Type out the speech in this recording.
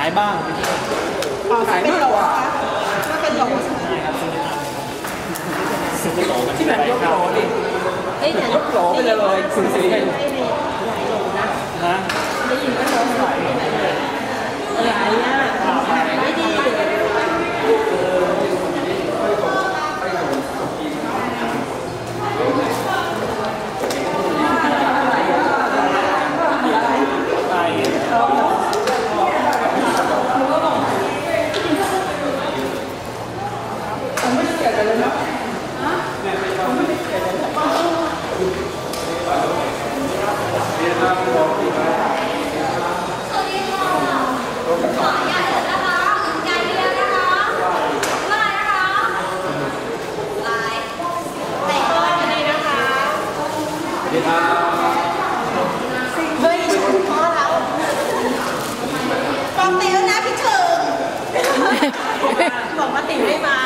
ายบ้างขายมากกว่าถ้าเป็นดอกใช่ครับซื้อโหลมันที่ไหนยกโหลดิเอ้ยแต่ยกโหลไปเลยสูสีกัน ไม่ได้หลายโหลนะ นะ ได้ยินว่าโหลหลายหลายอะไม่ดีเลย ไป ผมไม่ได้เกี่ยวกันเลยนะ เฮ้ยฉันพอแล้ว กองตีแล้วนะพี่เชิง บอกว่าติไม่มา